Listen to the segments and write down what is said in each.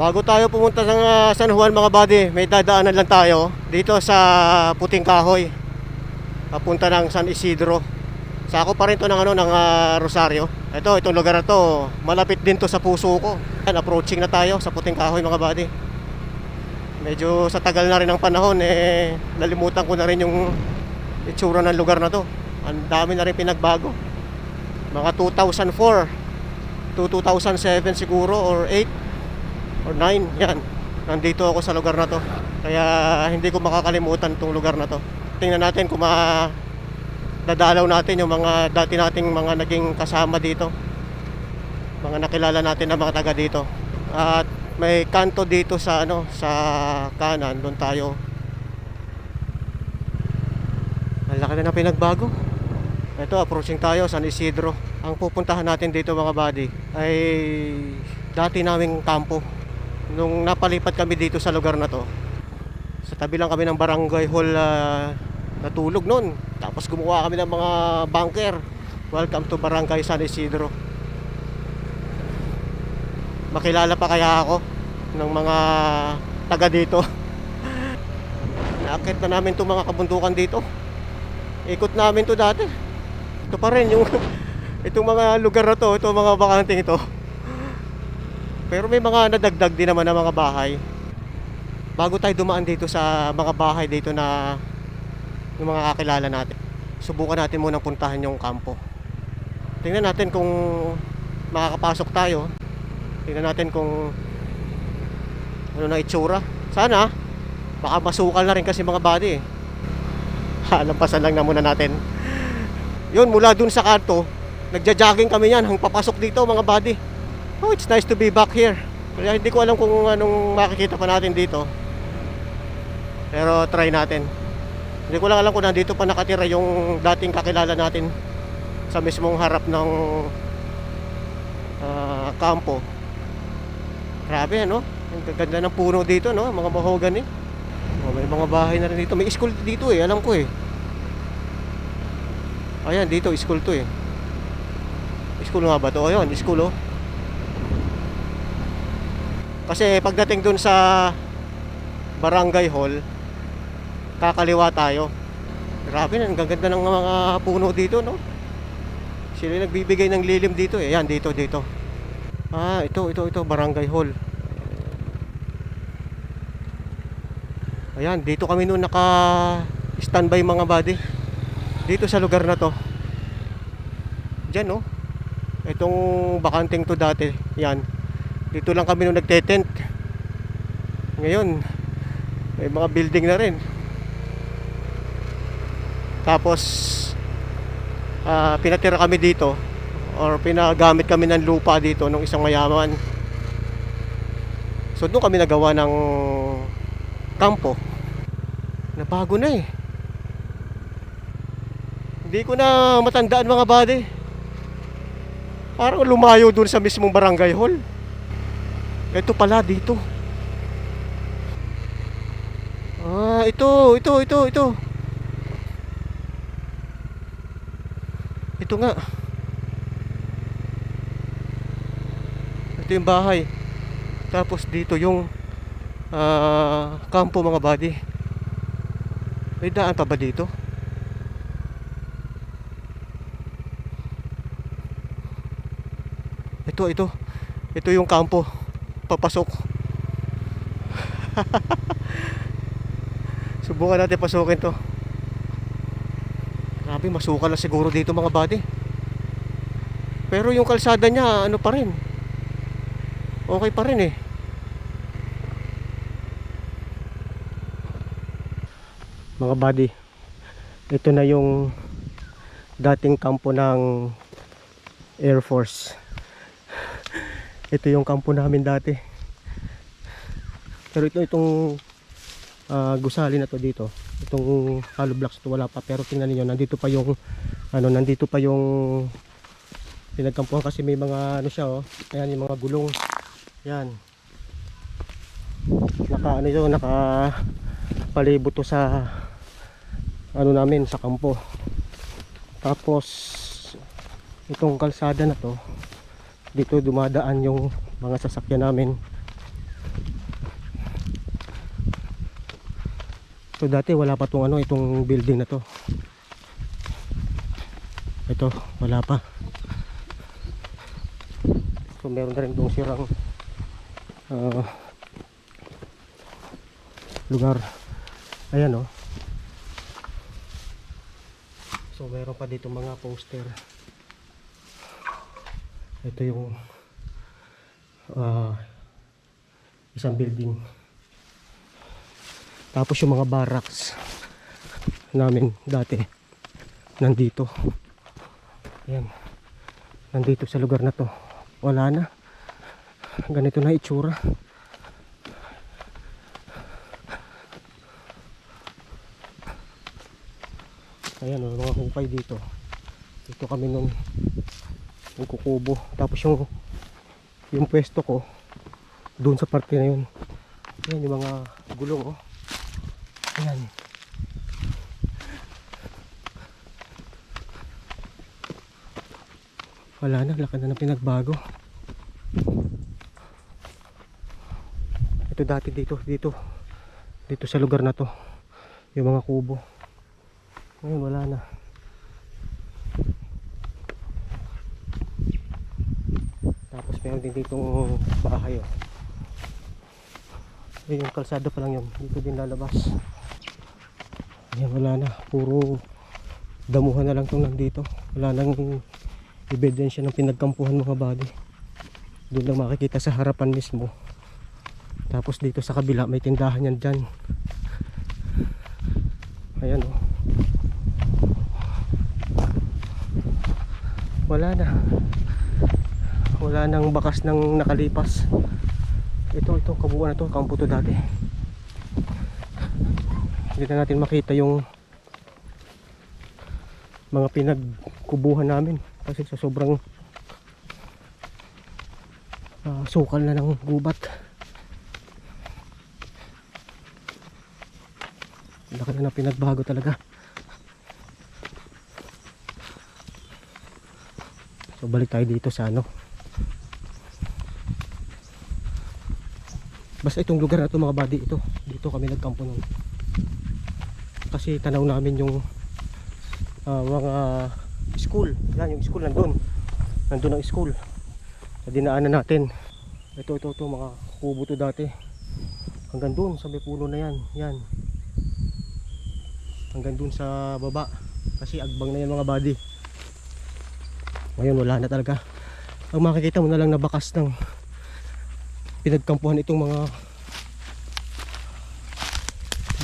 Bago tayo pumunta sa uh, San Juan mga buddy, may dadaanan lang tayo dito sa Puting Kahoy. Papunta ng San Isidro. Sako pa rin to ng ano ng ah, Rosario. Ito, itong lugar na to, malapit din to sa puso ko. Yan, approaching na tayo sa Puting Kahoy mga buddy. Medyo sa tagal na rin ng panahon eh nalimutan ko na rin yung itsura ng lugar na to. Ang dami na rin pinagbago. Mga 2004 to 2007 siguro or 8 or 9 yan. Nandito ako sa lugar na to. Kaya hindi ko makakalimutan tong lugar na to. Tingnan natin kung ma dadalaw natin yung mga dati nating mga naging kasama dito. Mga nakilala natin na mga taga dito. At may kanto dito sa ano sa kanan doon tayo. Ang laki na pinagbago. Ito, approaching tayo, San Isidro. Ang pupuntahan natin dito mga buddy ay dati naming kampo. Nung napalipat kami dito sa lugar na to, sa tabi lang kami ng barangay hall ah, natulog noon. Tapos gumawa kami ng mga bunker. Welcome to Barangay San Isidro. Makilala pa kaya ako ng mga taga dito. Naakit na namin itong mga kabundukan dito. Ikot namin to dati. Ito pa rin yung itong mga lugar na to, itong mga bakanting ito. Pero may mga nadagdag din naman ng mga bahay. Bago tayo dumaan dito sa mga bahay dito na yung mga kakilala natin. Subukan natin munang puntahan yung kampo. Tingnan natin kung makakapasok tayo. Tingnan natin kung ano na itsura. Sana baka masukal na rin kasi mga body eh. Halampasan lang na muna natin. Yun, mula dun sa kanto, nagja-jogging kami yan hanggang papasok dito mga buddy. Oh, it's nice to be back here. Kaya hindi ko alam kung anong makikita pa natin dito. Pero try natin. Hindi ko lang alam kung nandito pa nakatira yung dating kakilala natin sa mismong harap ng ah, kampo. Grabe ano? Ang gaganda ng puno dito no, mga mahogany. Oh, may mga bahay na rin dito. May school dito eh, alam ko eh. Ayan, dito school to eh. School nga ba to? Ayun, school oh. Kasi pagdating dun sa barangay hall, kakaliwa tayo. Grabe na, ang gaganda ng mga puno dito, no? Sila yung nagbibigay ng lilim dito eh. Yan, dito, dito. Ah, ito, ito, ito, barangay hall. Ayan, dito kami noon naka standby mga buddy. Dito sa lugar na to. Diyan, no? Itong bakanting to dati. Yan. Dito lang kami nung nagte-tent. Ngayon, may mga building na rin. Tapos, ah, pinatira kami dito or pinagamit kami ng lupa dito ng isang mayaman. So doon kami nagawa ng kampo. Nabago na eh. Hindi ko na matandaan mga buddy. Parang lumayo doon sa mismong barangay hall. Ito pala dito. Ah, ito, ito, ito, ito. Ito nga. Ito yung bahay. Tapos dito yung ah, kampo mga buddy. May daan pa ba dito? Ito, ito. Ito yung kampo. Papasok. Subukan natin pasukin to. Grabe, masukal na siguro dito mga buddy. Pero yung kalsada niya, ano pa rin. Okay pa rin eh. Mga buddy, ito na yung dating kampo ng Air Force. Ito yung kampo namin dati. Pero ito itong ah, gusali na to dito. Itong hollow blocks to wala pa pero tingnan niyo nandito pa yung ano nandito pa yung pinagkampuhan kasi may mga ano siya oh. Ayan yung mga gulong. Yan. Naka ano yun, naka palibot to sa ano namin sa kampo. Tapos itong kalsada na to dito dumadaan yung mga sasakyan namin So dati wala pa tong ano, itong building na to. Ito, wala pa. So meron na rin itong sirang ah, lugar. Ayan oh. So meron pa dito mga poster. Ito yung ah, isang building. Tapos yung mga barracks namin dati nandito. Ayan. Nandito sa lugar na to. Wala na. Ganito na itsura. Ayan, oh, mga hukay dito. Dito kami nung yung kukubo. Tapos yung yung pwesto ko doon sa parte na yun. Ayan yung mga gulong oh. Ayan. Wala na, laki na ng pinagbago. Ito dati dito, dito. Dito sa lugar na to. Yung mga kubo. Ngayon wala na. Tapos meron din ditong bahay oh. Ayun, kalsada pa lang yun. Dito din lalabas. Ayan, wala na. Puro damuhan na lang itong nandito. Wala nang ebidensya ng pinagkampuhan mga body. Doon lang makikita sa harapan mismo. Tapos dito sa kabila may tindahan yan dyan. Ayan oh. Wala na. Wala nang bakas ng nakalipas. Ito, ito, kabuuan na to. Kampo to dati. Hindi na natin makita yung mga pinagkubuhan namin. Kasi sa sobrang ah, sukal na ng gubat. Laki na ng pinagbago talaga. So balik tayo dito sa ano. Basta itong lugar na to mga buddy ito. Dito kami nagkampo nun. Kasi tanaw namin yung ah, mga school. Yan yung school nandun. Nandun ang school. Sa dinaanan natin. Ito ito ito mga kubo to dati. Hanggang dun sa may puno na yan. Yan. Hanggang dun sa baba. Kasi agbang na yan mga buddy. Ngayon wala na talaga. Ang makikita mo na lang na bakas ng pinagkampuhan itong mga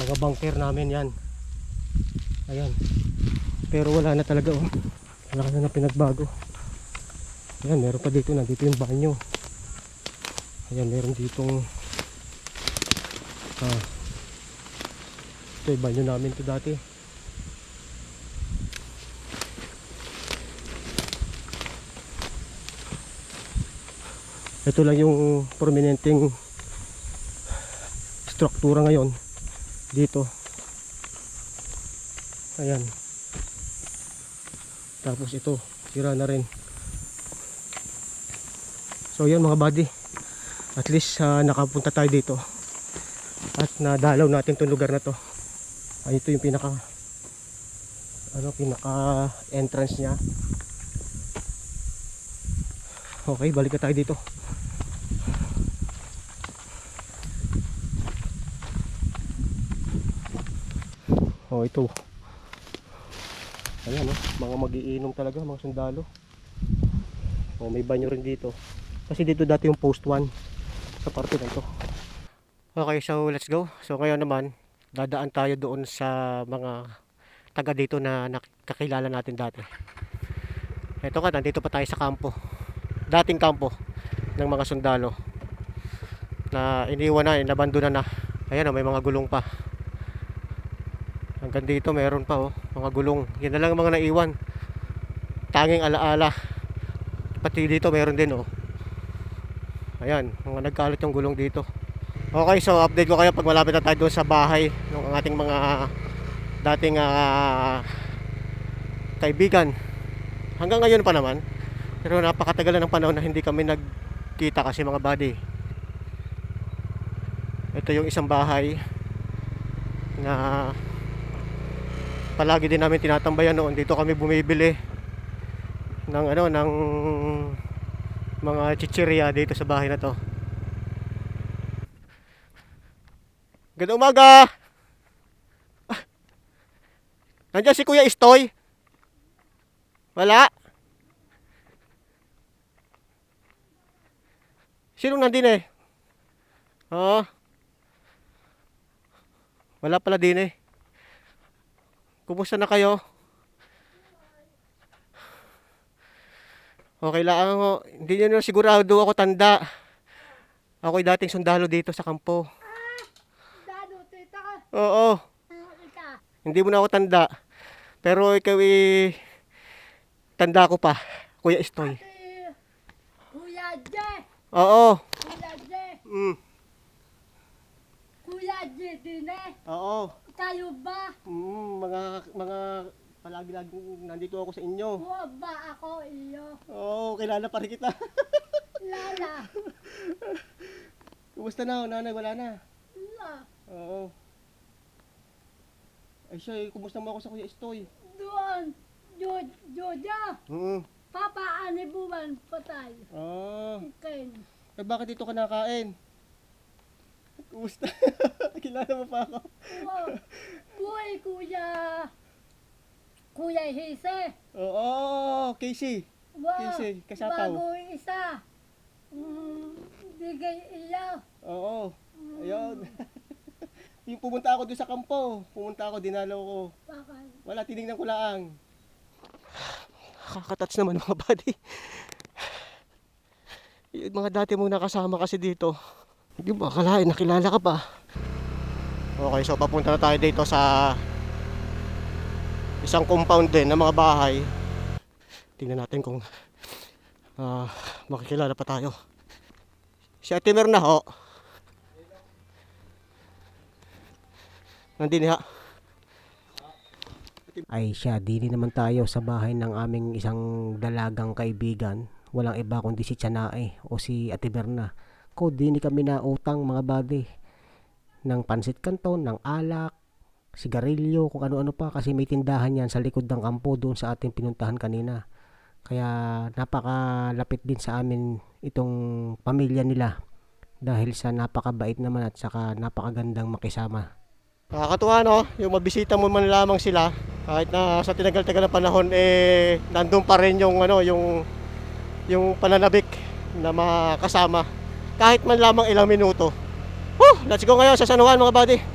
mga bunker namin yan. Ayan. Pero wala na talaga oh. Wala na na pinagbago. Ayan, meron pa dito. Nandito yung banyo. Ayan, meron ditong ah, ito yung banyo namin to dati. Ito lang yung prominenteng struktura ngayon dito. Ayan. Tapos ito, sira na rin. So yan mga buddy. At least ah, nakapunta tayo dito. At nadalaw natin tong lugar na to. Ay ito yung pinaka ano pinaka entrance niya. Okay, balik na tayo dito. Oh, ito. Ayan, oh, mga magiinom talaga, mga sundalo. Oh, may banyo rin dito. Kasi dito dati yung post 1 sa parte na ito. Okay, so let's go. So ngayon naman, dadaan tayo doon sa mga taga dito na nakakilala natin dati. Ito ka, nandito pa tayo sa kampo. Dating kampo ng mga sundalo na iniwan na, inabandona na. Ayan, oh, may mga gulong pa. Hanggang dito meron pa oh, mga gulong. Yan na lang ang mga naiwan. Tanging alaala. Pati dito meron din oh. Ayan, mga nagkalat yung gulong dito. Okay, so update ko kayo pag malapit na tayo sa bahay ng ating mga dating ah, kaibigan. Hanggang ngayon pa naman. Pero napakatagal na ng panahon na hindi kami nagkita kasi mga buddy. Ito yung isang bahay. na palagi din namin tinatambayan noon. Dito kami bumibili ng ano ng mga chichirya dito sa bahay na to. Ganda umaga! Ah, Nandiyan si Kuya Istoy? Wala? Sino nandin eh? Oo. Wala pala din eh. Kumusta na kayo? Okay lang ako. Hindi nyo na sigurado ako tanda. Ako'y dating sundalo dito sa kampo. Tita ka. Oo. Hindi mo na ako tanda. Pero ikaw eh, tanda ko pa. Kuya Istoy. Ate, Kuya Je. Oo. Kuya Je. Mm. Kuya Je din eh. Oo. Kayo ba? Mm, mga mga palagi-lagi nandito ako sa inyo. Huwa ba ako iyo? Oo, kilala pa rin kita. Lala. Kumusta na? Nanay, wala na. La. Oo. Ay siya, eh, kumusta mo ako sa Kuya Istoy? Doon. Jo, Joja. Oo. Papa ani buwan patay. Ah, Ken. eh bakit dito ka nakain? Kumusta? kilala mo pa ako? Huwa. Buhay kuya. Kuya Hise. Oo, Casey. Wow. Casey, kasapaw. Bago isa. Mm, bigay iya. Oo. Ayun. Yung pumunta ako doon sa kampo. Pumunta ako, dinalaw ko. Bakal. Wala, tinignan ko lang. Kakatats naman mga buddy. Yung mga dati mong nakasama kasi dito. Hindi ba, akalain, nakilala ka pa. Okay, so papunta na tayo dito sa isang compound din ng mga bahay. Tingnan natin kung ah, makikilala pa tayo. Si Ate Merna ho. Nandini ha. ay siya, dili naman tayo sa bahay ng aming isang dalagang kaibigan. Walang iba kundi si Chanae o si Ate Berna. Ko, dini kami na utang mga body ng pansit kanton, ng alak, sigarilyo, kung ano-ano pa. Kasi may tindahan yan sa likod ng kampo doon sa ating pinuntahan kanina. Kaya napakalapit din sa amin itong pamilya nila. Dahil sa napakabait naman at saka napakagandang makisama. Nakakatuwa no, yung mabisita mo man lamang sila kahit na sa tinagal-tagal na panahon eh nandun pa rin yung ano yung yung pananabik na makasama kahit man lamang ilang minuto. Woo! Let's go ngayon sa San Juan mga buddy.